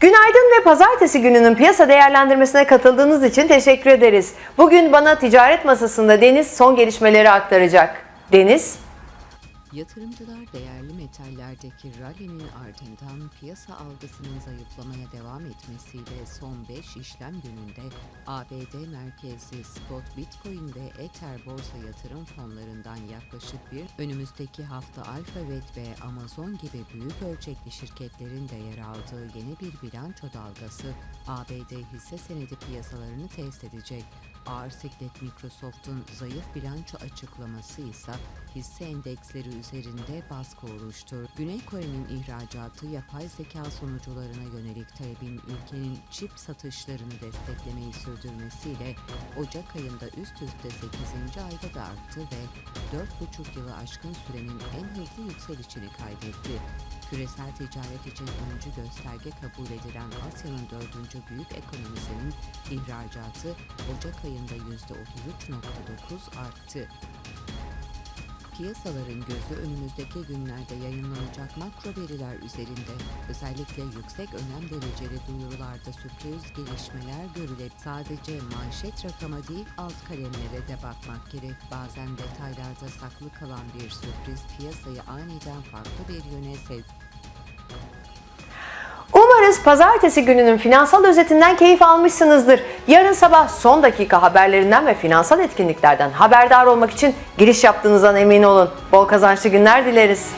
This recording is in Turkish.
Günaydın ve pazartesi gününün piyasa değerlendirmesine katıldığınız için teşekkür ederiz. Bugün bana ticaret masasında Deniz son gelişmeleri aktaracak. Deniz, Yatırımcılar değerli metallerdeki rally'nin ardından piyasa algısının zayıflamaya devam etmesiyle son 5 işlem gününde ABD merkezli spot Bitcoin ve Ether borsa yatırım fonlarından yaklaşık bir önümüzdeki hafta Alphabet ve Amazon gibi büyük ölçekli şirketlerin de yer aldığı yeni bir bilanço dalgası ABD hisse senedi piyasalarını test edecek. Ağır siklet Microsoft'un zayıf bilanço açıklaması ise hisse endeksleri üzerinde baskı oluşturdu. Güney Kore'nin ihracatı yapay zeka sonucularına yönelik talebin ülkenin çip satışlarını desteklemeyi sürdürmesiyle Ocak ayında üst üste 8. ayda da arttı ve 4,5 yılı aşkın sürenin en hızlı yükselişini kaydetti. Küresel ticaret için öncü gösterge kabul edilen Asya'nın dördüncü büyük ekonomisinin ihracatı Ocak ayında %33.9 arttı. Piyasaların gözü önümüzdeki günlerde yayınlanacak makro veriler üzerinde. Özellikle yüksek önem dereceli duyurularda sürpriz gelişmeler görülür. Sadece manşet rakama değil alt kalemlere de bakmak gerek. Bazen detaylarda saklı kalan bir sürpriz piyasayı aniden farklı bir yöne sevk umarız pazartesi gününün finansal özetinden keyif almışsınızdır. Yarın sabah son dakika haberlerinden ve finansal etkinliklerden haberdar olmak için giriş yaptığınızdan emin olun. Bol kazançlı günler dileriz.